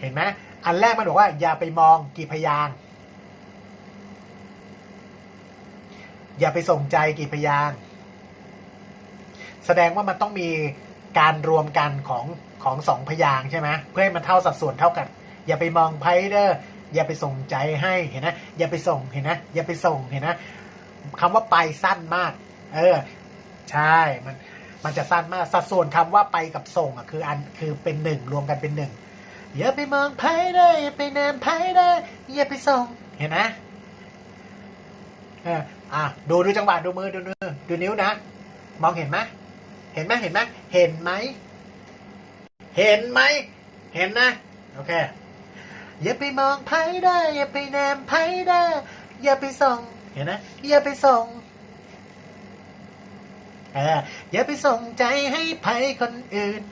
เห็นไหมอันแรกมันบอกว่าอย่าไปมองกี่พยาง อย่าไปส่งใจกี่พยาง แสดงว่ามันต้องมีการรวมกันของของสองพยางใช่ไหมเพื่อให้มันเท่าสัดส่วนเท่ากัน อย่าไปมองไพเด้ออย่าไปส่งใจให้เห็นนะ อย่าไปส่งเห็นนะ อย่าไปส่งเห็นนะคำว่าไปสั้นมาก เออ ใช่มันมันจะสั้นมากสัดส่วนคำว่าไปกับส่งอะคืออันคือเป็นหนึ่งรวมกันเป็นหนึ่ง อย่าไปมองไพ่ได้อย่าไปแนมไพ่ได้อย่าไปส่งเห็นนะเอออะดูดูจังหวะดูมือดูมือดูนิ้วนะ มองเห็นไหมเห็นไหมเห็นไหมเห็นไหมเห็นไหมเห็นนะโอเคอย่าไปมองไพ่ได้ อย่าไปแนมไพ่ได้ อย่าไปส่งเห็นนะอย่าไปส่งเอออย่าไปส่งใจให้ไผคนอื่น